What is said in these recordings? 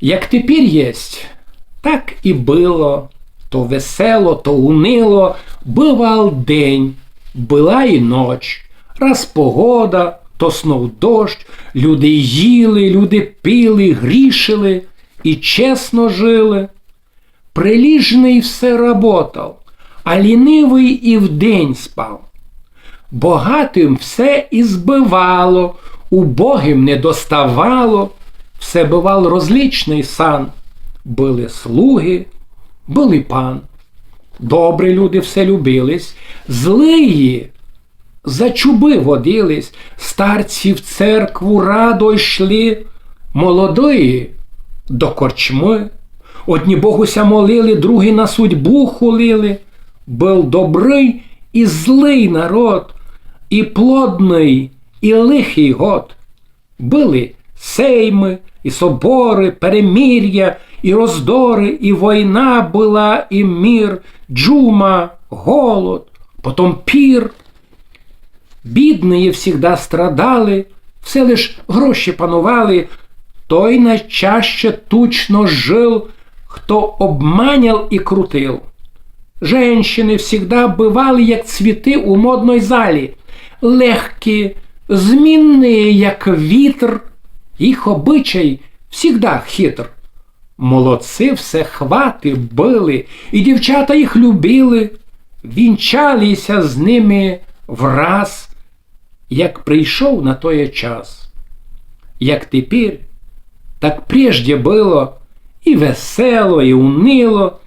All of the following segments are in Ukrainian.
Як тепер єсть, так і було. То весело, то унило, бивал день, була і ноч, раз погода, то снов дощ, люди їли, люди пили, грішили і чесно жили. Приліжний все работав, а лінивий і вдень спав. Богатим все і збивало, убогим не доставало, все бивав розлічний сан. Були слуги, були пан. Добрі люди все любились, злиї за чуби водились, старці в церкву радо йшли, молодої до корчми. Одні Богуся молили, другі на судьбу хулили. Был добрий і злий народ, і плодний, і лихий год. Були сейми, і собори, перемір'я, і роздори, і війна була, і мір, джума, голод, потом пір. Бідні всегда страдали, все лиш гроші панували, той найчаще тучно жил, хто обманял і крутил. Женщини всегда бывали, як цвіти у модной залі, легкі, змінні, як вітер, їх обичай всегда хитр. Молодці все хвати били, і дівчата їх любили, вінчалися з ними враз, як прийшов на той час. Як тепер, так прежде було і весело, і унило,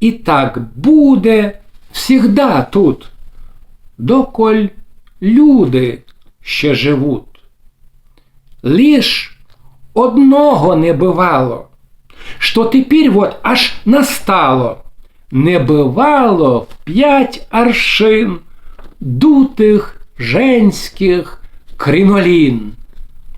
і так буде всігда тут, доколь люди ще живуть. Лиш одного не бывало, що тепер вот аж настало, не бывало в п'ять аршин дутих женських кринолін.